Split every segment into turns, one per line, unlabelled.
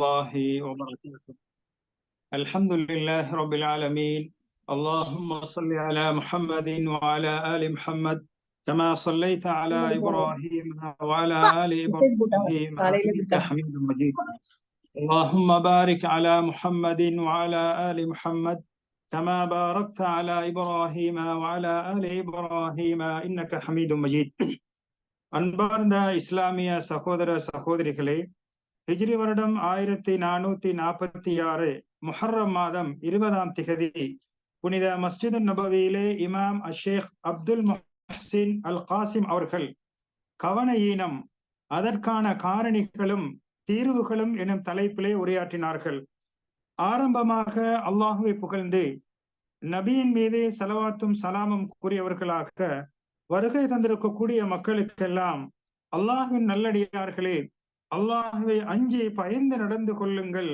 الله وبركاته الحمد لله رب العالمين اللهم صل على محمد وعلى آل محمد كما صليت على إبراهيم وعلى آل إبراهيم إنك حميد مجيد اللهم بارك على محمد وعلى آل محمد كما باركت على إبراهيم وعلى آل إبراهيم إنك حميد مجيد அன்பார்ந்த இஸ்லாமிய சகோதர சகோதரிகளே ஹிஜ்ரி வருடம் ஆயிரத்தி நானூத்தி நாற்பத்தி ஆறு முஹர்ரம் மாதம் இருபதாம் திகதி. புனித மஸ்ஜித் நபவியிலே இமாம் அஷேக் அப்துல் முஹ்சின் அல் காசிம் அவர்கள் கவன ஈனம் அதற்கான காரணிகளும் தீர்வுகளும் எனும் தலைப்பிலே உரையாற்றினார்கள். ஆரம்பமாக அல்லாஹுவை புகழ்ந்து நபியின் மீது செலவாத்தும் சலாமும் கூறியவர்களாக வருகை தந்திருக்கக்கூடிய மக்களுக்கெல்லாம் அல்லாஹுவின் நல்லடியார்களே அல்லாஹுவை அஞ்சி பயந்து நடந்து கொள்ளுங்கள்.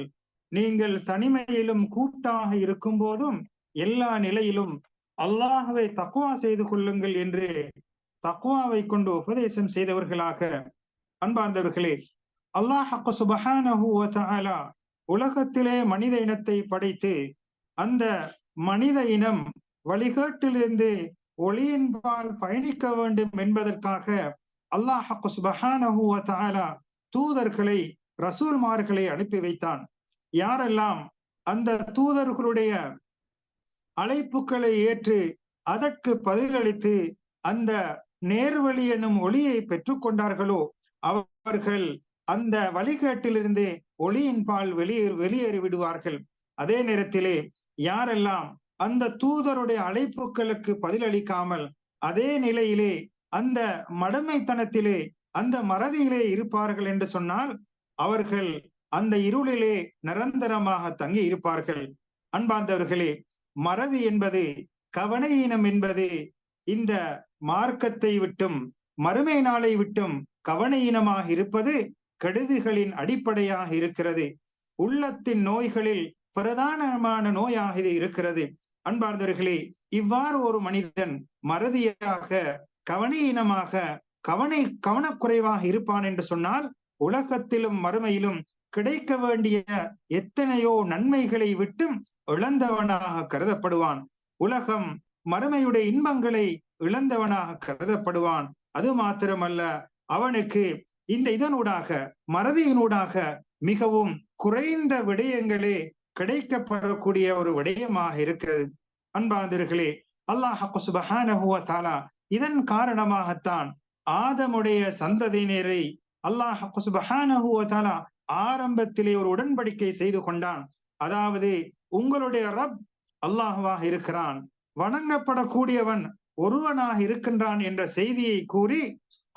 நீங்கள் தனிமையிலும் கூட்டாக இருக்கும் போதும் எல்லா நிலையிலும் அல்லாஹுவை தக்குவா செய்து கொள்ளுங்கள் என்று தக்குவாவை கொண்டு உபதேசம் செய்தவர்களாக அன்பார்ந்தவர்களே அல்லாஹ் சுபஹானஹு உலகத்திலே மனித இனத்தை படைத்து அந்த மனித இனம் வழிகாட்டிலிருந்து ஒளியின்பால் பயணிக்க வேண்டும் என்பதற்காக அல்லாஹ் சுபஹானஹு தூதர்களை ரசூல்மார்களை அனுப்பி வைத்தான். யாரெல்லாம் அந்த தூதர்களுடைய அழைப்புகளை ஏற்று அதற்கு பதிலளித்து அந்த நேர்வழி எனும் ஒளியை பெற்றுக்கொண்டார்களோ அவர்கள் அந்த வழிகேட்டிலிருந்து ஒளியின் பால் வெளியே வெளியேறி விடுவார்கள். அதே நேரத்திலே யாரெல்லாம் அந்த தூதருடைய அழைப்புகளுக்கு பதிலளிக்காமல் அதே நிலையிலே அந்த மடமைத்தனத்திலே அந்த மறதியிலே இருப்பார்கள் என்று சொன்னால் அவர்கள் அந்த இருளிலே நிரந்தரமாக தங்கி இருப்பார்கள். அன்பார்ந்தவர்களே மறதி என்பது கவனையீனம் என்பது இந்த மார்க்கத்தை விட்டும் மறுமை நாளை விட்டும் கவனையினமாக இருப்பது கெடுதிகளின் அடிப்படையாக இருக்கிறது. உள்ளத்தின் நோய்களில் பிரதானமான நோயாக இது இருக்கிறது. அன்பார்ந்தவர்களே இவ்வாறு ஒரு மனிதன் மறதியாக கவனையினமாக கவனை கவனக்குறைவாக இருப்பான் என்று சொன்னால் உலகத்திலும் மறுமையிலும் கிடைக்க வேண்டிய எத்தனையோ நன்மைகளை விட்டும் இழந்தவனாக கருதப்படுவான். உலகம் மறுமையுடைய இன்பங்களை இழந்தவனாக கருதப்படுவான். அது மாத்திரமல்ல அவனுக்கு இந்த இதனூடாக மறதியினூடாக மிகவும் குறைந்த விடயங்களே கிடைக்கப்படக்கூடிய ஒரு விடயமாக இருக்கிறது. அன்பானதர்களே அல்லாஹ் சுபஹானஹுவ இதன் காரணமாகத்தான் ஆதமுடைய சந்ததியினரை அல்லாஹ் சுபஹானஹுவ ஆரம்பத்திலே ஒரு உடன்படிக்கை செய்து கொண்டான். அதாவது உங்களுடைய ரப் அல்லாஹுவாக இருக்கிறான். வணங்கப்படக்கூடியவன் ஒருவனாக இருக்கின்றான் என்ற செய்தியை கூறி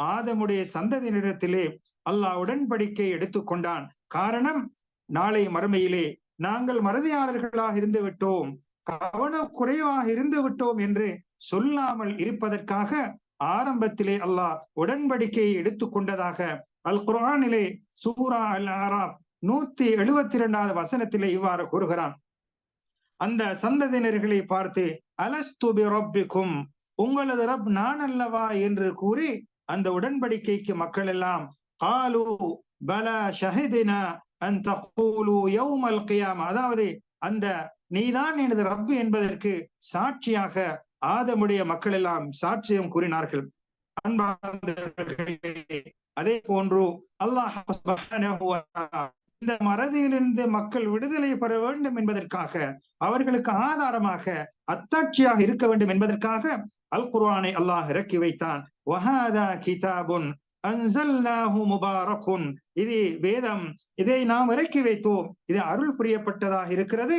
ஆதமுடைய சந்ததியினரிடத்திலே அல்லாஹ் உடன்படிக்கை எடுத்துக்கொண்டான் காரணம் நாளை மறுமையிலே நாங்கள் மறதியாளர்களாக இருந்து விட்டோம். கவனம் குறைவாக இருந்து விட்டோம் என்று சொல்லாமல் இருப்பதற்காக ஆரம்பத்திலே அல்லாஹ் உடன்படிக்கையை எடுத்துக்கொண்டதாக அல் குரானிலே சூரா அல் ஆராப் நூத்தி எழுபத்தி இரண்டாவது வசனத்திலே இவ்வாறு கூறுகிறான். அந்த சந்ததியினர்களை பார்த்து அலஸ்துபி ரப்பிக்கும் உங்களது ரப் நான் அல்லவா? என்று கூறி அந்த உடன்படிக்கைக்கு மக்கள் எல்லாம் காலு பல ஷஹிதினா அந்த யௌமல் கியாம் அதாவது அந்த நீதான் எனது ரப்பு என்பதற்கு சாட்சியாக ஆதமுடைய மக்கள் எல்லாம் சாட்சியம் கூறினார்கள். அதே போன்று அல்லாஹ் இந்த மறதியிலிருந்து மக்கள் விடுதலை பெற வேண்டும் என்பதற்காக அவர்களுக்கு ஆதாரமாக அத்தாட்சியாக இருக்க வேண்டும் என்பதற்காக அல் குர்ஆனை அல்லாஹ் இறக்கி வைத்தான். வஹாதா கிதாபுன் அன்சல்னாஹு முபாரக்குன் இது வேதம் இதை நாம் இறக்கி வைத்தோம். இது அருள் புரியப்பட்டதாக இருக்கிறது.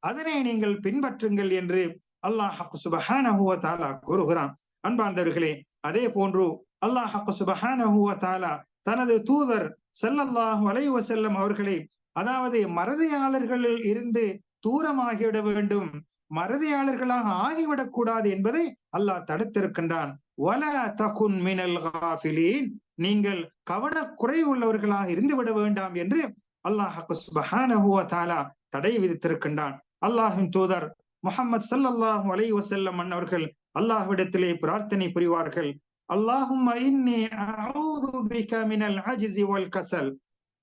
அதனை நீங்கள் பின்பற்றுங்கள் என்று அல்லாஹ் சுபஹானஹு தாலா கூறுகிறான். அன்பார்ந்தவர்களே அதே போன்று அல்லாஹ் சுபஹானஹு தாலா தனது தூதர் செல்லல்லாஹு அலைவ செல்லம் அவர்களை அதாவது மறதியாளர்களில் இருந்து தூரமாகிவிட வேண்டும் மறதியாளர்களாக ஆகிவிடக் கூடாது என்பதை அல்லாஹ் தடுத்திருக்கின்றான். வல தகுன் மினல் நீங்கள் கவனக்குறைவுள்ளவர்களாக இருந்து விட வேண்டாம் என்று அல்லாஹ் தடை விதித்திருக்கின்றான். அல்லாஹின் தூதர் முகமது சல்லல்லாஹு அலை வசல்லம் அன்னவர்கள் அல்லாஹ்விடத்திலே பிரார்த்தனை புரிவார்கள். அல்லாஹும் இன்னி அஊது பிக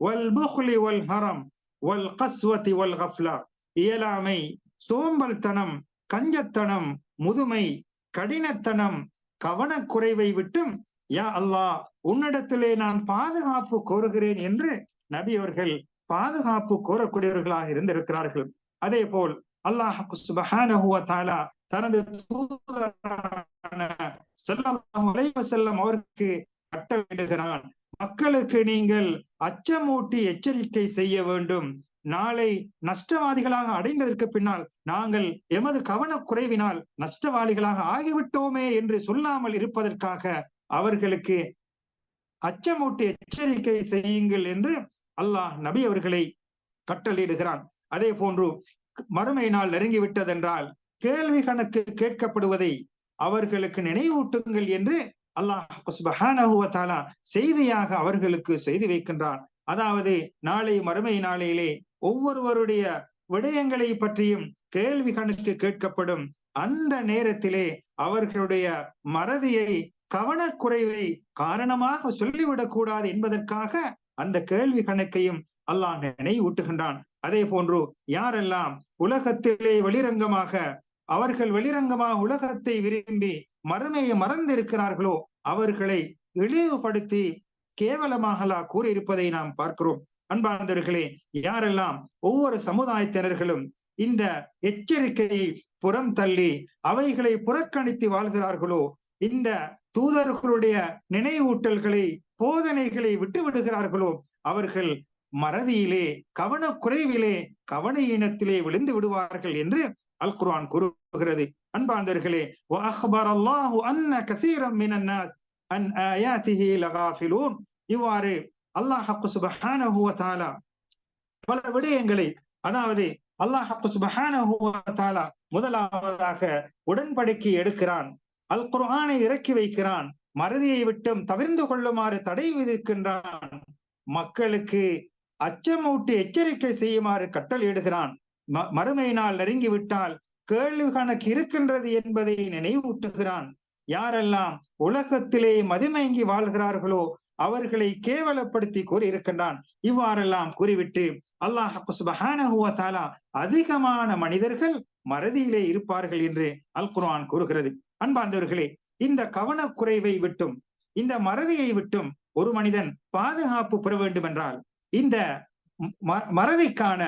வல் புஹ்லி வல் ஹரம் வல் கஸ்வதி வல் கஃப்லா. இயலாமை சோம்பல்தனம் கஞ்சத்தனம் முதுமை கடினத்தனம் கவனக்குறைவை விட்டும் யா அல்லாஹ் உன்னிடத்திலே நான் பாதுகாப்பு கோருகிறேன் என்று நபி அவர்கள் பாதுகாப்பு கோரக்கூடியவர்களாக இருந்திருக்கிறார்கள். அதே போல் அல்லாஹ் சுபஹானஹு தனது செல்லம் அவருக்கு கட்டளையிடுகிறான். மக்களுக்கு நீங்கள் அச்சமூட்டி எச்சரிக்கை செய்ய வேண்டும். நாளை நஷ்டவாதிகளாக அடைந்ததற்கு பின்னால் நாங்கள் எமது கவனக்குறைவினால் நஷ்டவாதிகளாக ஆகிவிட்டோமே என்று சொல்லாமல் இருப்பதற்காக அவர்களுக்கு அச்சமூட்டி எச்சரிக்கை செய்யுங்கள் என்று அல்லாஹ் நபி அவர்களை கட்டளையிடுகிறான். அதே போன்று மறுமை நாள் நெருங்கி விட்டதென்றால் கேள்வி கணக்கு கேட்கப்படுவதை அவர்களுக்கு நினைவூட்டுங்கள் என்று அல்லாஹ் செய்தியாக அவர்களுக்கு செய்து வைக்கின்றான். அதாவது நாளை மறுமை நாளையிலே ஒவ்வொருவருடைய விடயங்களை பற்றியும் கேள்வி கணக்கு கேட்கப்படும். அந்த நேரத்திலே அவர்களுடைய மறதியை கவனக்குறைவை காரணமாக சொல்லிவிடக் கூடாது என்பதற்காக அந்த கேள்வி கணக்கையும் அல்லாஹ் நினைவூட்டுகின்றான். அதே போன்று யாரெல்லாம் உலகத்திலே வெளிரங்கமாக அவர்கள் வெளிரங்கமாக உலகத்தை விரும்பி மறுமையை மறந்திருக்கிறார்களோ அவர்களை இழிவுபடுத்தி கேவலமாக கூறியிருப்பதை நாம் பார்க்கிறோம். அன்பார்ந்தவர்களே யாரெல்லாம் ஒவ்வொரு சமுதாயத்தினர்களும் இந்த எச்சரிக்கையை புறம் தள்ளி அவைகளை புறக்கணித்து வாழ்கிறார்களோ இந்த தூதர்களுடைய நினைவூட்டல்களை போதனைகளை விட்டு விடுகிறார்களோ அவர்கள் மறதியிலே கவனக்குறைவிலே கவன இனத்திலே விழுந்து விடுவார்கள் என்று அல் குர்ஆன் கூறுகிறது. அன்பாந்தர்களே இவ்வாறு அல்லாஹ் சுபஹானஹு பல விடயங்களை அதாவது அல்லாஹ் சுபஹானஹு முதலாவதாக உடன்படிக்கை எடுக்கிறான். அல் குர்ஆனை இறக்கி வைக்கிறான். மறதியை விட்டும் தவிர்ந்து கொள்ளுமாறு தடை விதிக்கின்றான். மக்களுக்கு அச்சமூட்டி எச்சரிக்கை செய்யுமாறு கட்டளையிடுகிறான் மறுமை நாள் நெருங்கி விட்டால் கேள்வி கணக்கு இருக்கின்றது என்பதை நினைவூட்டுகிறான். யாரெல்லாம் உலகத்திலே மதிமயங்கி வாழ்கிறார்களோ அவர்களை கேவலப்படுத்தி கூறியிருக்கின்றான். இவ்வாறெல்லாம் கூறிவிட்டு அல்லாஹ் அதிகமான மனிதர்கள் மறதியிலே இருப்பார்கள் என்று அல் குர்ஆன் கூறுகிறது. அன்பார்ந்தவர்களே இந்த கவனக்குறைவை விட்டும் இந்த மறதியை விட்டும் ஒரு மனிதன் பாதுகாப்பு பெற வேண்டும் என்றால் இந்த மறதிக்கான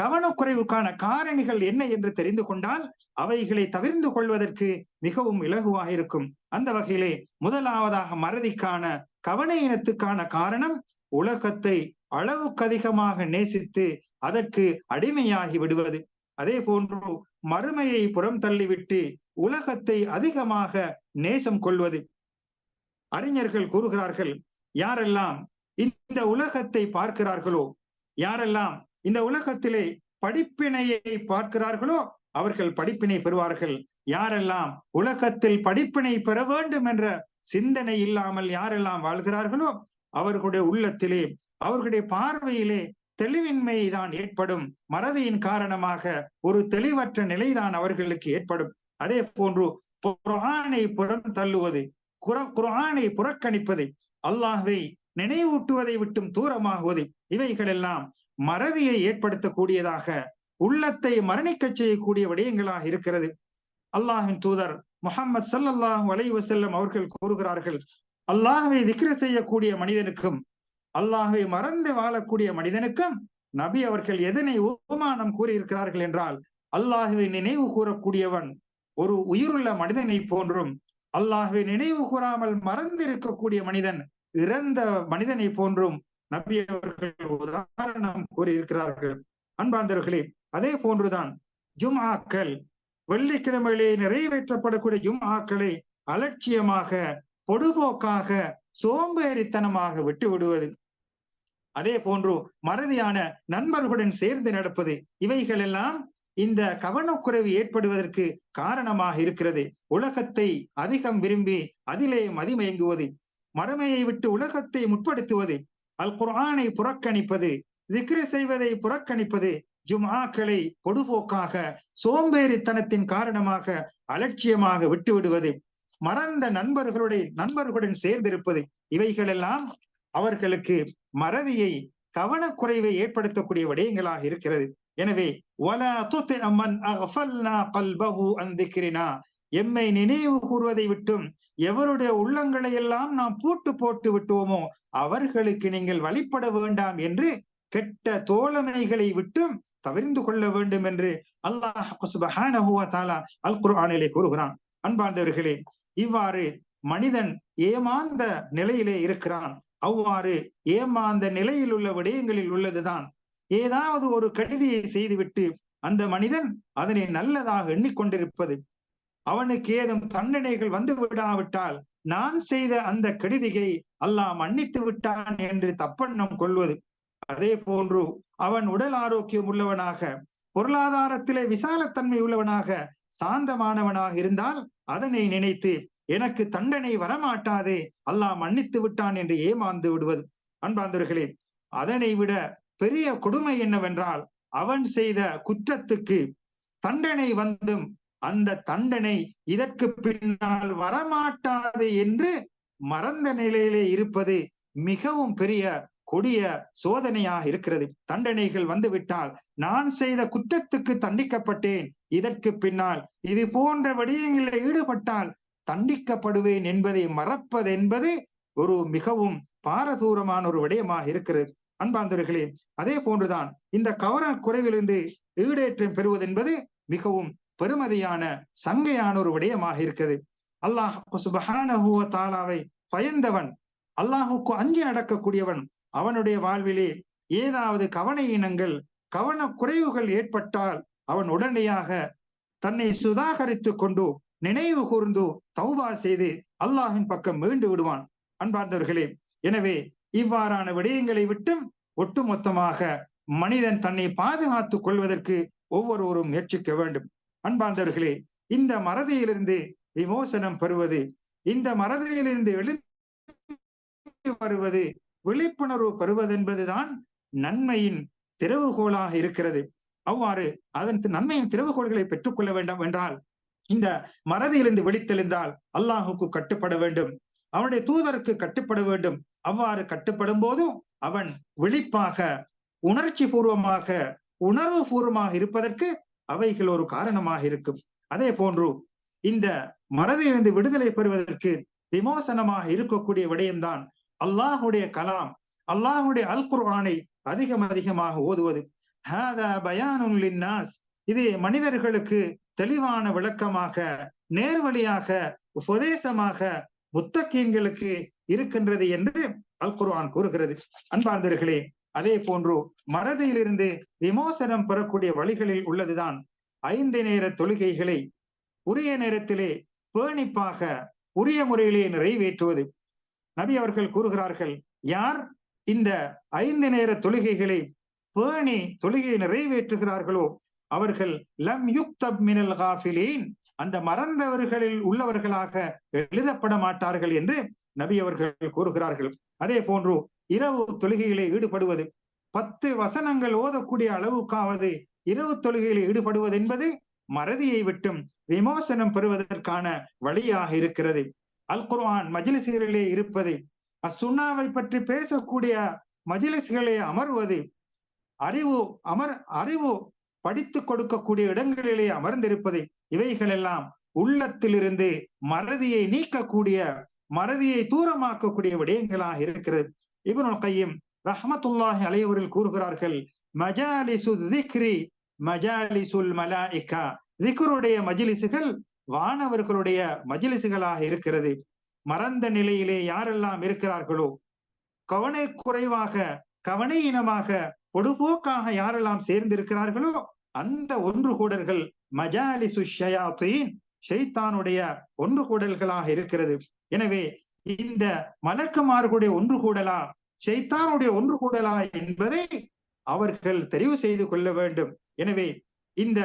கவனக்குறைவுக்கான காரணிகள் என்ன என்று தெரிந்து கொண்டால் அவைகளை தவிர்ந்து கொள்வதற்கு மிகவும் இலகுவாக இருக்கும். அந்த வகையிலே முதலாவதாக மறதிக்கான கவன இனத்துக்கான காரணம் உலகத்தை அளவுக்கு அதிகமாக நேசித்து அதற்கு அடிமையாகி விடுவது. அதே போன்று மறுமையை புறம் தள்ளிவிட்டு உலகத்தை அதிகமாக நேசம் கொள்வது. அறிஞர்கள் கூறுகிறார்கள் யாரெல்லாம் இந்த உலகத்தை பார்க்கிறார்களோ யாரெல்லாம் இந்த உலகத்திலே படிப்பினையை பார்க்கிறார்களோ அவர்கள் படிப்பினை பெறுவார்கள். யாரெல்லாம் உலகத்தில் படிப்பினை பெற வேண்டும் என்ற சிந்தனை இல்லாமல் யாரெல்லாம் வாழ்கிறார்களோ அவர்களுடைய உள்ளத்திலே அவர்களுடைய பார்வையிலே தெளிவின்மை தான் ஏற்படும். மறதியின் காரணமாக ஒரு தெளிவற்ற நிலைதான் அவர்களுக்கு ஏற்படும். அதே போன்று குரானை புறம் தள்ளுவது குரானை புறக்கணிப்பது அல்லாஹை நினைவூட்டுவதை விட்டும் தூரமாகுவது இவைகள் எல்லாம் மறதியை ஏற்படுத்தக்கூடியதாக உள்ளத்தை மரணிக்க செய்யக்கூடிய விடயங்களாக இருக்கிறது. அல்லாஹின் தூதர் முகமது சல்லாஹூ அலைவசல்லம் அவர்கள் கூறுகிறார்கள் அல்லாஹுவை திக்ர செய்யக்கூடிய மனிதனுக்கும் அல்லாஹை மறந்து வாழக்கூடிய மனிதனுக்கும் நபி அவர்கள் எதனை உபமானம் கூறியிருக்கிறார்கள் என்றால் அல்லாஹுவை நினைவு கூறக்கூடியவன் ஒரு உயிருள்ள மனிதனை போன்றும் அல்லாஹுவை நினைவு கூறாமல் மறந்து இருக்கக்கூடிய மனிதன் இறந்த மனிதனை போன்றும் நபி அவர்கள் உதாரணம் கூறியிருக்கிறார்கள். அன்பார்ந்தவர்களே அதே போன்றுதான் ஜும்ஆக்கள் வெள்ளிக்கிழமையிலே நிறைவேற்றப்படக்கூடிய ஜும்ஆக்களை அலட்சியமாக பொடுபோக்காக சோம்பேறித்தனமாக விட்டு விடுவது அதே போன்று மறதியான நண்பர்களுடன் சேர்ந்து நடப்பது இவைகள் எல்லாம் இந்த கவனக்குறைவு ஏற்படுவதற்கு காரணமாக இருக்கிறது. உலகத்தை அதிகம் விரும்பி அதிலே மதிமயங்குவது மறுமையை விட்டு உலகத்தை முற்படுத்துவது அல் குர்ஆனை புறக்கணிப்பது திக்ரு செய்வதை புறக்கணிப்பது ஜும்ஆக்களை பொடுபோக்காக சோம்பேறித்தனத்தின் காரணமாக அலட்சியமாக விட்டுவிடுவது மறந்த நண்பர்களுடைய நண்பர்களுடன் சேர்ந்திருப்பது இவைகளெல்லாம் அவர்களுக்கு மறதியை கவனக்குறைவை ஏற்படுத்தக்கூடிய விடயங்களாக இருக்கிறது. எனவே எம்மை நினைவு கூறுவதை விட்டும் எவருடைய உள்ளங்களை எல்லாம் நாம் பூட்டு போட்டு விட்டோமோ அவர்களுக்கு நீங்கள் வழிபட வேண்டாம் என்று கெட்ட தோழமைகளை விட்டும் தவிர்ந்து கொள்ள வேண்டும் என்று அல்லாஹ் சுபஹானா அல் குர்ஆனிலே கூறுகிறான். அன்பார்ந்தவர்களே இவ்வாறு மனிதன் ஏமாந்த நிலையிலே இருக்கிறான். அவ்வாறு ஏமாந்த நிலையில் உள்ள விடயங்களில் உள்ளதுதான். ஏதாவது ஒரு கடிதையை செய்துவிட்டு அந்த மனிதன் அதனை நல்லதாக எண்ணிக்கொண்டிருப்பது. அவனுக்கு ஏதும் தண்டனைகள் வந்து விடாவிட்டால் நான் செய்த அந்த கடிதையை அல்லாஹ் மன்னித்து விட்டான் என்று தப்பெண்ணம் கொள்வது. அதே போன்று அவன் உடல் ஆரோக்கியம் உள்ளவனாக பொருளாதாரத்திலே விசாலத்தன்மை உள்ளவனாக சாந்தமானவனாக இருந்தால் அதனை நினைத்து எனக்கு தண்டனை வரமாட்டாதே. அல்லாஹ் மன்னித்து விட்டான் என்று ஏமாந்து விடுவது. அன்பாந்தவர்களே அதனை விட பெரிய கொடுமை என்னவென்றால் அவன் செய்த குற்றத்துக்கு தண்டனை வந்தும் அந்த தண்டனை இதற்கு பின்னால் வரமாட்டாது என்று மறந்த நிலையிலே இருப்பது மிகவும் பெரிய கொடிய சோதனையாக இருக்கிறது. தண்டனைகள் வந்துவிட்டால் நான் செய்த குற்றத்துக்கு தண்டிக்கப்பட்டேன். இதற்கு பின்னால் இது போன்ற விடயங்களில் ஈடுபட்டால் தண்டிக்கப்படுவேன் என்பதை மறப்பதென்பது ஒரு மிகவும் பாரதூரமான ஒரு விடயமாக இருக்கிறது. அன்பாந்தர்களே அதே போன்றுதான் இந்த கவன குறைவிலிருந்து ஈடேற்றம் பெறுவது என்பது மிகவும் பெருமதியான சங்கையான ஒரு விடயமாக இருக்கிறது. அல்லாஹ் சுபஹானஹு தாலாவை பயந்தவன் அல்லாஹுக்கு அஞ்சி நடக்கக்கூடியவன் அவனுடைய வாழ்விலே ஏதாவது கவன இனங்கள் கவன குறைவுகள் ஏற்பட்டால் அவன் உடனடியாக தன்னை சுதாகரித்துக் கொண்டு நினைவு கூர்ந்து தௌபா செய்து அல்லாஹின் பக்கம் மீண்டு விடுவான் அன்பார்ந்தவர்களே. எனவே இவ்வாறான விடயங்களை விட்டும் ஒட்டுமொத்தமாக மனிதன் தன்னை பாதுகாத்துக் கொள்வதற்கு ஒவ்வொருவரும் முயற்சிக்க வேண்டும். அன்பார்ந்தவர்களே இந்த மறதியிலிருந்து விமோசனம் பெறுவது இந்த மறதியிலிருந்து எழுந்து வருவது விழிப்புணர்வு பெறுவதென்பதுதான் நன்மையின் திறவுகோலாக இருக்கிறது. அவ்வாறு அதன் நன்மையின் திறவுகோள்களை பெற்றுக்கொள்ள வேண்டும் என்றால் இந்த மறதியிலிருந்து விழித்தெழுந்தால் அல்லாஹுக்கு கட்டுப்பட வேண்டும். அவனுடைய தூதருக்கு கட்டுப்பட வேண்டும். அவ்வாறு கட்டுப்படும் போதும் அவன் விழிப்பாக உணர்ச்சி பூர்வமாக உணர்வு பூர்வமாக இருப்பதற்கு அவைகள் ஒரு காரணமாக இருக்கும். அதே போன்று இந்த மறதியிலிருந்து விடுதலை பெறுவதற்கு விமோசனமாக இருக்கக்கூடிய விடயம்தான் அல்லாஹுடைய கலாம். அல்லாஹுடைய அல் குர்ஆனை அதிகம் அதிகமாக ஓதுவது. இது மனிதர்களுக்கு தெளிவான விளக்கமாக நேர்வழியாக உபதேசமாக முத்தக்கீன்களுக்கு இருக்கின்றது என்று அல் குர்ஆன் கூறுகிறது. அன்பார்ந்தர்களே அதே போன்று மறதியிலிருந்து விமோசனம் பெறக்கூடிய வழிகளில் உள்ளதுதான் ஐந்து நேர தொழுகைகளை உரிய நேரத்திலே பேணிப்பாக உரிய முறையிலே நிறைவேற்றுவது. நபி அவர்கள் கூறுகிறார்கள் யார் இந்த ஐந்து நேர தொழுகைகளை பேணி தொழுகையை நிறைவேற்றுகிறார்களோ அவர்கள் லம் யுக்தப் மினல் காஃபிலீன். அந்த மறந்தவர்களில் உள்ளவர்களாக எழுதப்பட மாட்டார்கள் என்று நபி அவர்கள் கூறுகிறார்கள். அதே போன்று இரவு தொழுகையிலே ஈடுபடுவது பத்து வசனங்கள் ஓதக்கூடிய அளவுக்காவது இரவு தொழுகையில் ஈடுபடுவது என்பது மறதியை விட்டும் விமோசனம் பெறுவதற்கான வழியாக இருக்கிறது. அல் குர்ஆன் மஜிலிசுகளிலே இருப்பது அசுண்ணாவை பற்றி பேசக்கூடிய மஜிலிஸ்களே அமர்வது அறிவு அமர் அறிவு படித்து கொடுக்கக்கூடிய இடங்களிலே அமர்ந்திருப்பது இவைகளெல்லாம் உள்ளத்திலிருந்து மறதியை நீக்கக்கூடிய மறதியை தூரமாக்கக்கூடிய விடயங்களாக இருக்கிறது. இவனு கையும் ரஹமத்துல்லாஹி அலையவரில் கூறுகிறார்கள் மஜாலிசு திக்ரி மஜாலிசுல் மலாயிகா. திக்ருடைய மஜிலிசுகள் வானவர்களுடைய மஜிலிசுகளாக இருக்கிறது. மறந்த நிலையிலே யாரெல்லாம் இருக்கிறார்களோ கவனை குறைவாக கவனையினமாக பொடுபோக்காக யாரெல்லாம் சேர்ந்திருக்கிறார்களோ அந்த ஒன்று கூடல்கள் மஜாலிசு ஷயாத்தீன் ஷைத்தானுடைய ஒன்று கூடல்களாக இருக்கிறது. எனவே இந்த மலக்குமார்களுடைய ஒன்று கூடலா ஷைத்தானுடைய ஒன்று கூடலா என்பதை அவர்கள் தெரிவு செய்து கொள்ள வேண்டும். எனவே இந்த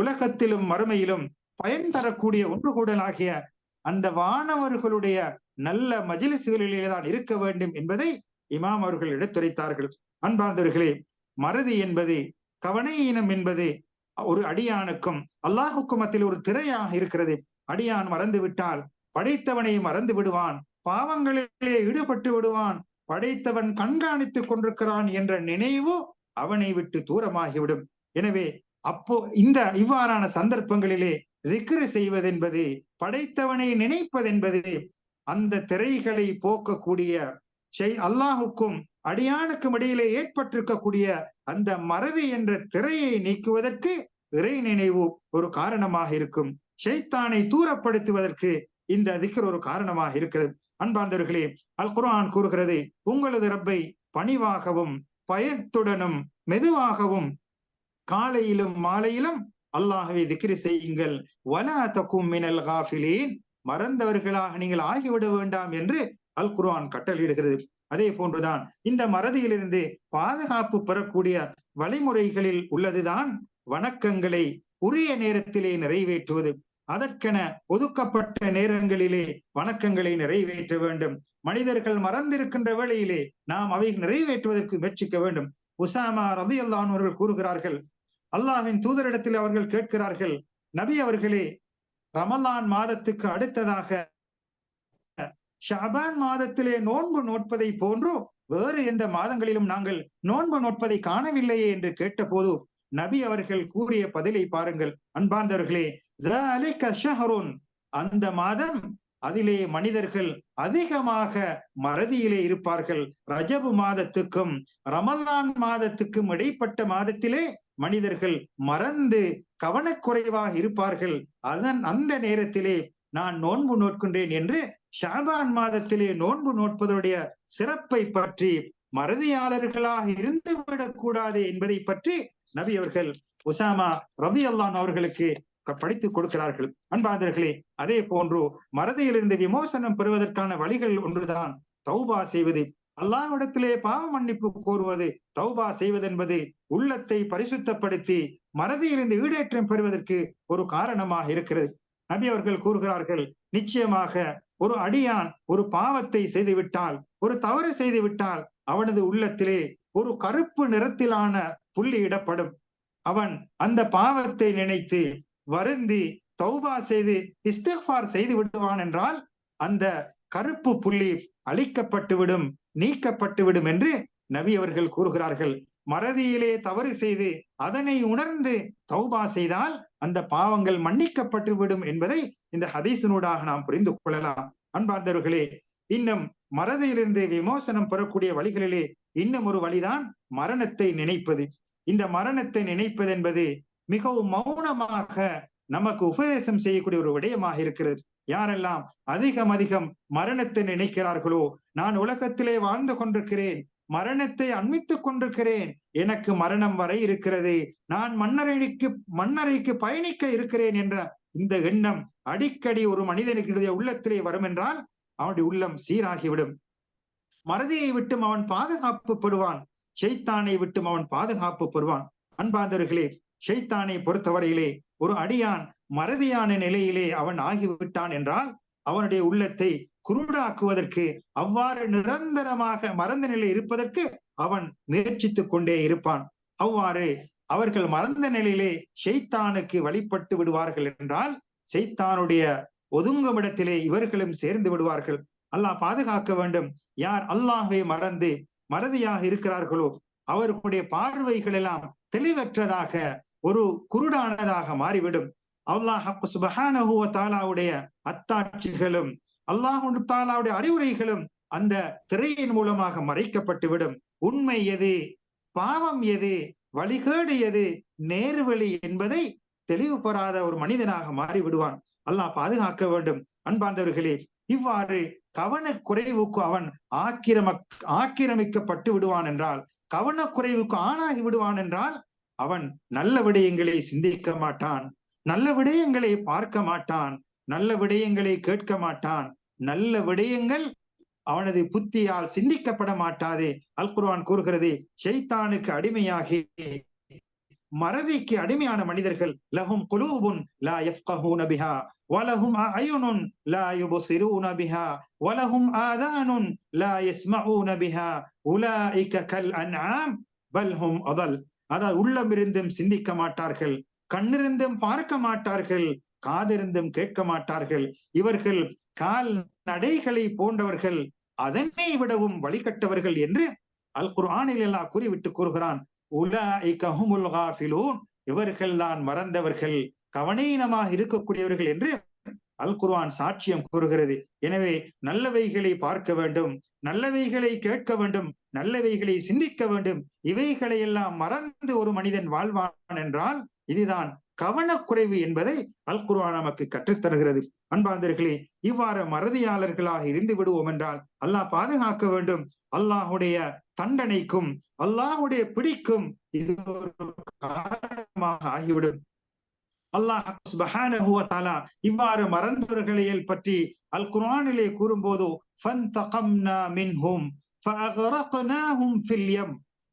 உலகத்திலும் மறுமையிலும் பயன் தரக்கூடிய ஒன்று கூடலாகிய அந்த வானவர்களுடைய நல்ல மஜிலிசுகளிலே தான் இருக்க வேண்டும் என்பதை இமாம் அவர்கள் எடுத்துரைத்தார்கள். அன்பார்ந்தவர்களே மறதி என்பது கவனையினம் என்பது ஒரு அடியானுக்கும் அல்லாஹ் குமத்தில் ஒரு திரையாக இருக்கிறது. அடியான் மறந்து விட்டால் படைத்தவனை மறந்து விடுவான். பாவங்களிலே ஈடுபட்டு விடுவான். படைத்தவன் கண்காணித்துக் கொண்டிருக்கிறான் என்ற நினைவு அவனை விட்டு தூரமாகிவிடும். எனவே அப்போ இந்த இவ்வாறான சந்தர்ப்பங்களிலே திக்ரு செய்வதென்பது படைத்தவனை நினைப்பதென்பது அந்த திரைகளை போக்கக்கூடிய செய் அல்லாஹுக்கும் அடியானுக்கும் இடையிலே ஏற்பட்டிருக்கக்கூடிய அந்த மறதி என்ற திரையை நீக்குவதற்கு இறை நினைவு ஒரு காரணமாக இருக்கும். ஷைத்தானை தூரப்படுத்துவதற்கு இந்த திக்கர் ஒரு காரணமாக இருக்கிறது. அன்பார்ந்தவர்களே அல் குரான் கூறுகிறது உங்களது ரப்பை பணிவாகவும் பயத்துடனும் மெதுவாகவும் காலையிலும் மாலையிலும் அல்லாஹவை திக்ரி செய்யுங்கள். வன தக்கும் மினல் காஃபிலேன். மறந்தவர்களாக நீங்கள் ஆகிவிட வேண்டாம் என்று அல் குர்ஆன் கட்டளையிடுகிறது. அதே போன்றுதான் இந்த மறதியிலிருந்து பாதுகாப்பு பெறக்கூடிய வழிமுறைகளில் உள்ளதுதான் வணக்கங்களை உரிய நேரத்திலே நிறைவேற்றுவது. அதற்கென ஒதுக்கப்பட்ட நேரங்களிலே வணக்கங்களை நிறைவேற்ற வேண்டும். மனிதர்கள் மறந்திருக்கின்ற வேளையிலே நாம் அவை நிறைவேற்றுவதற்கு முயற்சிக்க வேண்டும். உசாமா ரதி அவர்கள் கூறுகிறார்கள் அல்லாஹ்வின் தூதரிடத்தில் அவர்கள் கேட்கிறார்கள் நபி அவர்களே ரமலான் மாதத்துக்கு அடுத்ததாக ஷாபான் மாதத்திலே நோன்பு நோட்பதை போன்றோ வேறு எந்த மாதங்களிலும் நாங்கள் நோன்பு நோட்பதை காணவில்லையே என்று கேட்டபோது நபி அவர்கள் கூறிய பதிலை பாருங்கள். அன்பார்ந்தவர்களே அந்த மாதம் அதிலே மனிதர்கள் அதிகமாக மறதியிலே இருப்பார்கள். ரஜபு மாதத்துக்கும் ரமதான் மாதத்துக்கும் இடைப்பட்ட மாதத்திலே மனிதர்கள் மறந்து கவனக்குறைவாக இருப்பார்கள். அதன் அந்த நேரத்திலே நான் நோன்பு நோட்கின்றேன் என்று ஷாபான் மாதத்திலே நோன்பு நோட்பதுடைய சிறப்பை பற்றி மறதியாளர்களாக இருந்து விடக்கூடாது என்பதை பற்றி நபி அவர்கள் உசாமா ரதி அல்லான் அவர்களுக்கு படித்துக் கொடுக்கிறார்கள். அன்பாந்தர்களே அதே போன்று மறதியிலிருந்து விமோசனம் பெறுவதற்கான வழிகள் ஒன்றுதான் தௌபா செய்வது. அல்லாவிடத்திலே பாவ மன்னிப்பு கோருவது தௌபா செய்வதென்பது உள்ளத்தை பரிசுத்தப்படுத்தி மறதியிலிருந்து ஈடேற்றம் பெறுவதற்கு ஒரு காரணமாக இருக்கிறது. நபி அவர்கள் கூறுகிறார்கள் நிச்சயமாக ஒரு அடியான் ஒரு பாவத்தை செய்துவிட்டால் ஒரு தவறு செய்துவிட்டால் அவனது உள்ளத்திலே ஒரு கருப்பு நிறத்திலான புள்ளி இடப்படும். அவன் அந்த பாவத்தை நினைத்து வருந்தி தௌபா செய்து இஸ்திஃபார் செய்து விடுவான் என்றால் அந்த கருப்பு புள்ளி அழிக்கப்பட்டுவிடும் நீக்கப்பட்டுவிடும் நீக்கப்பட்டு என்று நபி அவர்கள் கூறுகிறார்கள். மறதியிலே தவறு செய்து அதனை உணர்ந்து தௌபா செய்தால் அந்த பாவங்கள் மன்னிக்கப்பட்டு விடும் என்பதை இந்த ஹதீசனூடாக நாம் புரிந்து கொள்ளலாம். அன்பார்ந்தவர்களே இன்னும் மறதியிலிருந்து விமோசனம் பெறக்கூடிய வழிகளிலே இன்னும் ஒரு வழிதான் மரணத்தை நினைப்பது. இந்த மரணத்தை நினைப்பது என்பது மிகவும் மௌனமாக நமக்கு உபதேசம் செய்யக்கூடிய ஒரு விடயமாக இருக்கிறது. யாரெல்லாம் அதிகம் அதிகம் மரணத்தை நினைக்கிறார்களோ நான் உலகத்திலே வாழ்ந்து கொண்டிருக்கிறேன் மரணத்தை அண்மித்துக் கொண்டிருக்கிறேன். எனக்கு மரணம் வரை இருக்கிறது. நான் மன்னரைக்கு மன்னரைக்கு பயணிக்க இருக்கிறேன் என்ற இந்த எண்ணம் அடிக்கடி ஒரு மனிதனுக்கு உள்ளத்திலே வரும் என்றால் அவனுடைய உள்ளம் சீராகிவிடும். மறதியை விட்டும் அவன் பாதுகாப்பு பெறுவான். செய்தானை விட்டும் அவன் பாதுகாப்பு பெறுவான். அன்பாந்தவர்களே ஷெய்தானை பொறுத்தவரையிலே ஒரு அடியான் மறதியான நிலையிலே அவன் ஆகிவிட்டான் என்றால் அவனுடைய உள்ளத்தை குருடாக்குவதற்கு அவ்வாறு நிரந்தரமாக மறந்த நிலை இருப்பதற்கு அவன் முயற்சித்துக் கொண்டே இருப்பான். அவ்வாறு அவர்கள் மறந்த நிலையிலே ஷெய்தானுக்கு வழிபட்டு விடுவார்கள் என்றால் ஷெய்தானுடைய ஒதுங்கும் இடத்திலே இவர்களும் சேர்ந்து விடுவார்கள். அல்லாஹ் பாதுகாக்க வேண்டும். யார் அல்லாஹை மறந்து மறதியாக இருக்கிறார்களோ அவர்களுடைய பார்வைகள் எல்லாம் தெளிவற்றதாக ஒரு குருடானதாக மாறிவிடும். அல்லாஹ் சுபஹானஹுவ தாலாவுடைய அத்தாட்சிகளும் அல்லாஹு தாலாவுடைய அறிவுரைகளும் அந்த திரையின் மூலமாக மறைக்கப்பட்டுவிடும். உண்மை எது? பாவம் எது? வழிகேடு எது? நேர்வழி என்பதை தெளிவு பெறாத ஒரு மனிதனாக மாறிவிடுவான். அல்லாஹ் பாதுகாக்க வேண்டும். அன்பார்ந்தவர்களே இவ்வாறு கவனக்குறைவுக்கு அவன் ஆக்கிரம ஆக்கிரமிக்கப்பட்டு விடுவான் என்றால் கவனக்குறைவுக்கு ஆணாகி விடுவான் என்றால் அவன் நல்ல விடயங்களை சிந்திக்க மாட்டான். நல்ல விடயங்களை பார்க்க மாட்டான் நல்ல விடயங்களை கேட்க மாட்டான் நல்ல விடயங்கள் அவனது புத்தியால் சிந்திக்கப்பட மாட்டாது. அல் குர்ஆன் கூறுகிறது ஷைத்தானுக்கு அடிமையாகி மறதிக்கு அடிமையான மனிதர்கள் லஹும் குலூபுன் லா யஃப்கஹூன பிஹா வலஹும் அயுனுன் லா யுபசிரூன பிஹா வலஹும் ஆதானுன் லா யஸ்மஊன பிஹா உலாயிக கல் அன்ஆம் பல் ஹும் அதல். அதாவது உள்ளம் இருந்தும் சிந்திக்க மாட்டார்கள். கண்ணிருந்தும் பார்க்க மாட்டார்கள் காதிருந்தும் கேட்க மாட்டார்கள். இவர்கள் கால் நடைகளை போன்றவர்கள் அதனை விடவும் வழிகட்டவர்கள் என்று அல் குர்ஆனில் எல்லாம் கூறிவிட்டு கூறுகிறான். இவர்கள் தான் மறந்தவர்கள் கவனீனமாக இருக்கக்கூடியவர்கள் என்று அல் குர்ஆன் சாட்சியம் கூறுகிறது. எனவே நல்லவைகளை பார்க்க வேண்டும் நல்லவைகளை கேட்க வேண்டும் நல்லவைகளை சிந்திக்க வேண்டும். இவைகளை எல்லாம் மறந்து ஒரு மனிதன் வாழ்வான் என்றால் இதுதான் கவனக்குறைவு என்பதை அல் குர்ஆன் நமக்கு கற்றுத்தருகிறது. அன்பாந்தர்களே இவ்வாறு மறதியாளர்களாக இருந்து விடுவோம் என்றால் அல்லாஹ் பாதுகாக்க வேண்டும். அல்லாஹுடைய தண்டனைக்கும் அல்லாஹுடைய பிடிக்கும் இது ஒரு காரணமாக ஆகிவிடும். அல்லாஹ் இவ்வாறு மறந்தவர்களை பற்றி அல் குர்ஆனிலே கூறும்போது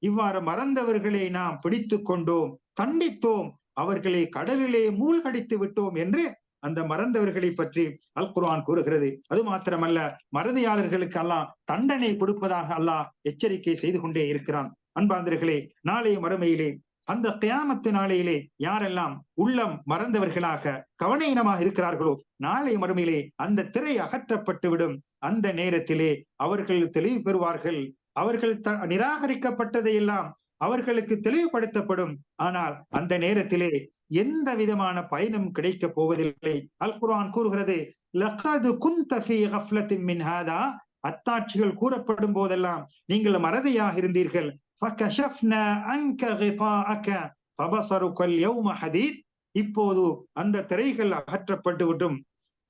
இவ்வாறு மறந்தவர்களை நாம் பிடித்துக் கொண்டோம். தண்டித்தோம் அவர்களை கடலிலே மூழ்கடித்து விட்டோம் என்று அந்த மறந்தவர்களை பற்றி அல் குர்ஆன் கூறுகிறது. அது மாத்திரமல்ல மறதியாளர்களுக்கு அல்லாஹ் தண்டனை கொடுப்பதாக அல்லாஹ் எச்சரிக்கை செய்து கொண்டே இருக்கிறான். அன்பாந்தர்களே நாளைய மறுமையிலே அந்த கியாமத்து நாளையிலே யாரெல்லாம் உள்ளம் மறந்தவர்களாக கவனயினமாக இருக்கிறார்களோ நாளை மறுமையிலே அந்த திரை அகற்றப்பட்டு விடும் அந்த நேரத்திலே அவர்கள் தெளிவு பெறுவார்கள். அவர்கள் நிராகரிக்கப்பட்டதை எல்லாம் அவர்களுக்கு தெளிவுபடுத்தப்படும். ஆனால் அந்த நேரத்திலே எந்த விதமான பயனும் கிடைக்க போவதில்லை. அல் குரான் கூறுகிறது அத்தாட்சிகள் கூறப்படும் போதெல்லாம் நீங்கள் மறதியாக இருந்தீர்கள். இப்போது அந்த திரைகள் அகற்றப்பட்டுவிடும்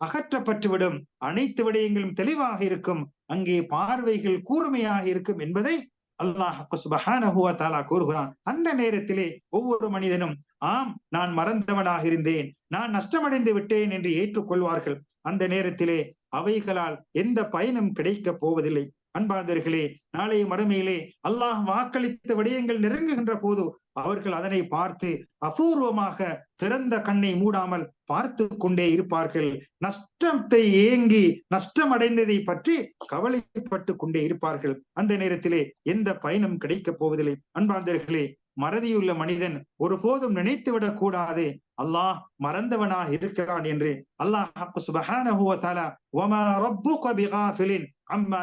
அகற்றப்பட்டுவிடும். அனைத்து விடயங்களும் தெளிவாக இருக்கும். அங்கே பார்வைகள் கூர்மையாக இருக்கும் என்பதை அல்லாஹ் சுபஹானஹுவ கூறுகிறான். அந்த நேரத்திலே ஒவ்வொரு மனிதனும் ஆம் நான் மறந்தவனாக இருந்தேன். நான் நஷ்டமடைந்து விட்டேன் என்று ஏற்றுக்கொள்வார்கள். அந்த நேரத்திலே அவைகளால் எந்த பயனும் கிடைக்கப் போவதில்லை. அன்பார்ந்தர்களே நாளைய மறுமையிலே அல்லாஹ் வாக்களித்த விடயங்கள் நெருங்குகின்ற போது அவர்கள் அதனை பார்த்து அபூர்வமாக திறந்த கண்ணை மூடாமல் பார்த்து கொண்டே இருப்பார்கள். நஷ்டத்தை ஏங்கி நஷ்டம் அடைந்ததை பற்றி கவலைப்பட்டு கொண்டே இருப்பார்கள். அந்த நேரத்திலே எந்த பயனும் கிடைக்கப் போவதில்லை. அன்பார்ந்தர்களே மறதியுள்ள மனிதன் ஒருபோதும் நினைத்து விடக் கூடாது. அல்லாஹ் மறந்தவனா இருக்கிறான் என்று அல்லாஹ் சுபஹானஹு அம்மா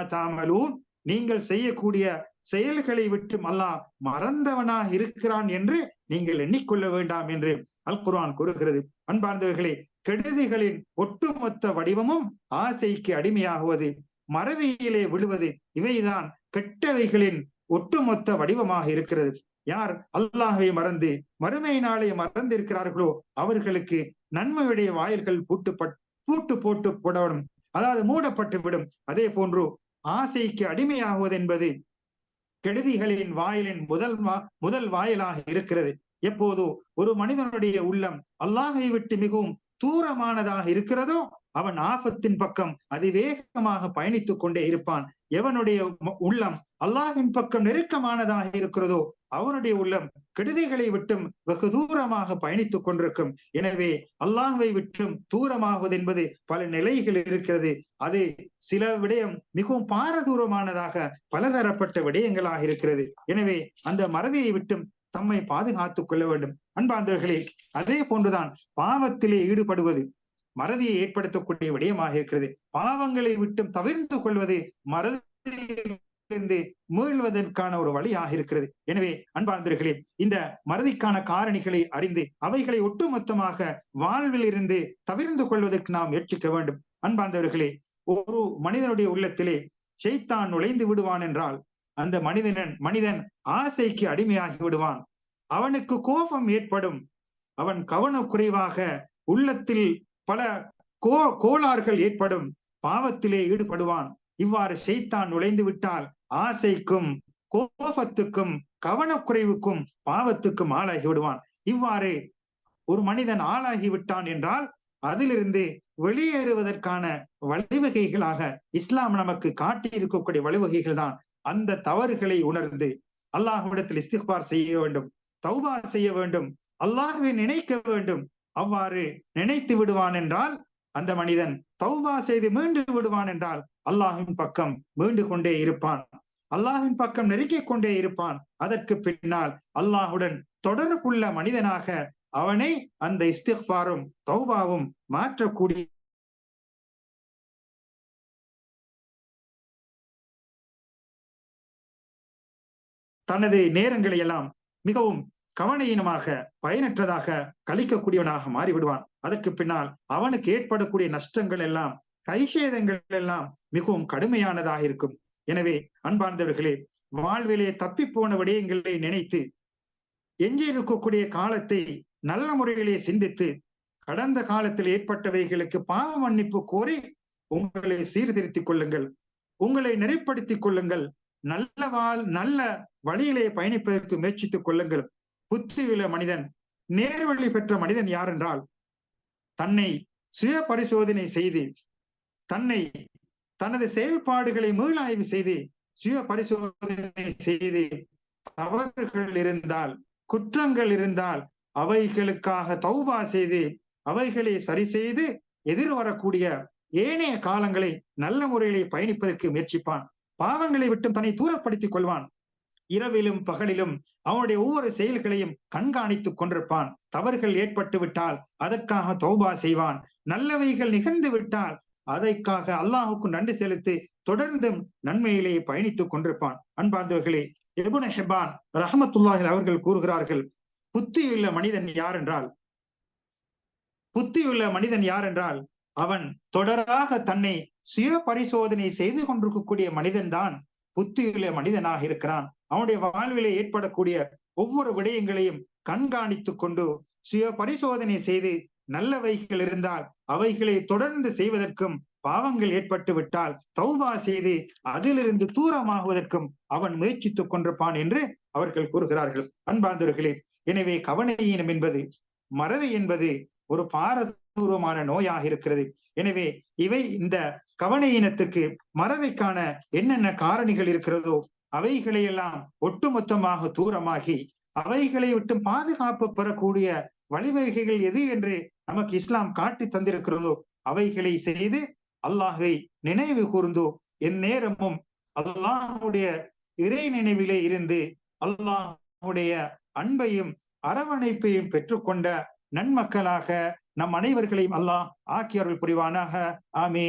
நீங்கள் செய்யக்கூடிய செயல்களை விட்டு அல்லாஹ் மறந்தவனா இருக்கிறான் என்று நீங்கள் எண்ணிக்கொள்ள வேண்டாம் என்று அல் குர்ஆன் கூறுகிறது. அன்பார்ந்தவர்களே கெடுதிகளின் ஒட்டுமொத்த வடிவமும் ஆசைக்கு அடிமையாகுவது மறதியிலே விழுவது இவைதான் கெட்டவைகளின் ஒட்டுமொத்த வடிவமாக இருக்கிறது. யார் அல்லாஹை மறந்து மறுமை நாளை மறந்து இருக்கிறார்களோ அவர்களுக்கு நன்மையுடைய வாயில்கள் பூட்டுப்பட் பூட்டு போட்டு போடணும் அதாவது மூடப்பட்டு விடும். அதே போன்று ஆசைக்கு அடிமையாகுவது என்பது கெடுதிகளின் வாயிலின் முதல் முதல் வாயிலாக இருக்கிறது. எப்போதோ ஒரு மனிதனுடைய உள்ளம் அல்லாஹை விட்டு மிகவும் தூரமானதாக இருக்கிறதோ அவன் ஆபத்தின் பக்கம் அதிவேகமாக பயணித்துக் கொண்டே இருப்பான். எவனுடைய உள்ளம் அல்லாஹின் பக்கம் நெருக்கமானதாக இருக்கிறதோ அவனுடைய உள்ளம் கெடுதிகளை விட்டும் வெகு தூரமாக பயணித்துக் கொண்டிருக்கும். எனவே அல்லாஹுவை விட்டும் தூரமாகுவது என்பது பல நிலைகள் இருக்கிறது. அது சில விடயம் மிகவும் பாரதூரமானதாக பலதரப்பட்ட விடயங்களாக இருக்கிறது. எனவே அந்த மறதியை விட்டும் தம்மை பாதுகாத்துக் கொள்ள வேண்டும். அன்பார்ந்தவர்களே அதே போன்றுதான் பாவத்திலே ஈடுபடுவது மறதியை ஏற்படுத்தக்கூடிய விடயமாக இருக்கிறது. பாவங்களை விட்டும் தவிர்த்து கொள்வது மறதி இருந்து மீள்வதற்கான ஒரு வழியாக இருக்கிறது. எனவே அன்பார்ந்தவர்களே இந்த மறதிக்கான காரணிகளை அறிந்து அவைகளை ஒட்டுமொத்தமாக வாழ்வில் இருந்து தவிர்ந்து கொள்வதற்கு நாம் முயற்சிக்க வேண்டும். அன்பார்ந்தவர்களே ஒரு மனிதனுடைய உள்ளத்திலே செய்தான் நுழைந்து விடுவான் என்றால் அந்த மனிதனன் மனிதன் ஆசைக்கு அடிமையாகி விடுவான். அவனுக்கு கோபம் ஏற்படும். அவன் கவனக்குறைவாக உள்ளத்தில் பல கோ கோளாறுகள் ஏற்படும். பாவத்திலே ஈடுபடுவான். இவ்வாறு செய்தான் நுழைந்து விட்டால் ஆசைக்கும் கோபத்துக்கும் கவனக்குறைவுக்கும் பாவத்துக்கும் ஆளாகி விடுவான். இவ்வாறு ஒரு மனிதன் ஆளாகி விட்டான் என்றால் அதிலிருந்து வெளியேறுவதற்கான வழிவகைகளாக இஸ்லாம் நமக்கு காட்டி இருக்கக்கூடிய வழிவகைகள் தான் அந்த தவறுகளை உணர்ந்து அல்லாஹ்விடத்தில் இஸ்திஃபார் செய்ய வேண்டும் தௌபா செய்ய வேண்டும் அல்லாஹுவை நினைக்க வேண்டும். அவ்வாறு நினைத்து விடுவான் என்றால் அந்த மனிதன் தௌபா செய்து மீண்டு விடுவான் என்றால் அல்லாஹின் பக்கம் மீண்டு கொண்டே இருப்பான். அல்லாஹின் பக்கம் நெருக்கிக் கொண்டே இருப்பான். அதற்கு பின்னால் அல்லாஹுடன் தொடர்புள்ள மனிதனாக அவனை அந்த இஸ்திஃபாரும் தௌபாவும் மாற்றக்கூடிய தனது நேரங்களை எல்லாம் மிகவும் கவனையினமாக பயனற்றதாக கழிக்கக்கூடியவனாக மாறிவிடுவான். அதற்கு பின்னால் அவனுக்கு ஏற்படக்கூடிய நஷ்டங்கள் எல்லாம் கைஷேதங்கள் எல்லாம் மிகவும் கடுமையானதாக இருக்கும். எனவே அன்பார்ந்தவர்களே வாழ்விலே தப்பி போன விடயங்களை நினைத்து எஞ்சி இருக்கக்கூடிய காலத்தை நல்ல முறையிலே சிந்தித்து கடந்த காலத்தில் ஏற்பட்டவைகளுக்கு பாவ மன்னிப்பு கோரி உங்களை சீர்திருத்திக் கொள்ளுங்கள். உங்களை நெறிப்படுத்திக் கொள்ளுங்கள். நல்ல வாழ் நல்ல வழியிலே பயணிப்பதற்கு முயற்சித்துக் கொள்ளுங்கள். புத்தியுள்ள மனிதன் நேர்வழி பெற்ற மனிதன் யார் என்றால் தன்னை சுய பரிசோதனை செய்து தன்னை தனது செயல்பாடுகளை மீளாய்வு செய்து சுய பரிசோதனை செய்து தவறுகள் இருந்தால் குற்றங்கள் இருந்தால் அவைகளுக்காக தௌபா செய்து அவைகளை சரி செய்து எதிர்வரக்கூடிய ஏனைய காலங்களை நல்ல முறையிலே பயணிப்பதற்கு முயற்சிப்பான். பாவங்களை விட்டும் தன்னை தூரப்படுத்திக் கொள்வான். இரவிலும் பகலிலும் அவனுடைய ஒவ்வொரு செயல்களையும் கண்காணித்துக் கொண்டிருப்பான். தவறுகள் ஏற்பட்டு விட்டால் அதற்காக தௌபா செய்வான். நல்லவைகள் நிகழ்ந்து விட்டால் அதைக்காக அல்லாஹுக்கு நன்றி செலுத்தி தொடர்ந்தும் நன்மையிலேயே பயணித்துக் கொண்டிருப்பான். அன்பார்ந்தவர்களே எபுன ஹெபான் ரஹமத்துல்லாஹில் அவர்கள் கூறுகிறார்கள் புத்தியுள்ள மனிதன் யார் என்றால் புத்தியுள்ள மனிதன் யார் என்றால் அவன் தொடராக தன்னை சுய பரிசோதனை செய்து கொண்டிருக்கக்கூடிய மனிதன் தான் புத்தியுள்ள மனிதனாக இருக்கிறான். அவனுடைய வாழ்விலே ஏற்படக்கூடிய ஒவ்வொரு விடயங்களையும் கண்காணித்துக் கொண்டு சுய பரிசோதனை செய்து நல்லவைகள் இருந்தால் அவைகளை தொடர்ந்து செய்வதற்கும் பாவங்கள் ஏற்பட்டு விட்டால் தௌபா செய்து அதிலிருந்து தூரமாகுவதற்கும் அவன் முயற்சித்துக் கொண்டிருப்பான் என்று அவர்கள் கூறுகிறார்கள். அன்பார்ந்தவர்களே எனவே கவனையீனம் என்பது மறதி என்பது ஒரு பாரதூரமான நோயாக இருக்கிறது. எனவே இவை இந்த கவனையினத்துக்கு மறதிக்கான என்னென்ன காரணிகள் இருக்கிறதோ அவைகளையெல்லாம் ஒட்டுமொத்தமாக தூரமாகி அவைகளை விட்டு பாதுகாப்பு பெறக்கூடிய வழிவகைகள் எது என்று நமக்கு இஸ்லாம் காட்டி தந்திருக்கிறதோ அவைகளை செய்து அல்லாஹை நினைவு கூர்ந்தோ என் நேரமும் அல்லாஹுடைய இறை நினைவிலே இருந்து அல்லாஹுடைய அன்பையும் அரவணைப்பையும் பெற்றுக்கொண்ட நன்மக்களாக நம் அனைவர்களையும் அல்லாஹ் ஆக்கியவர்கள் புரிவானாக ஆமே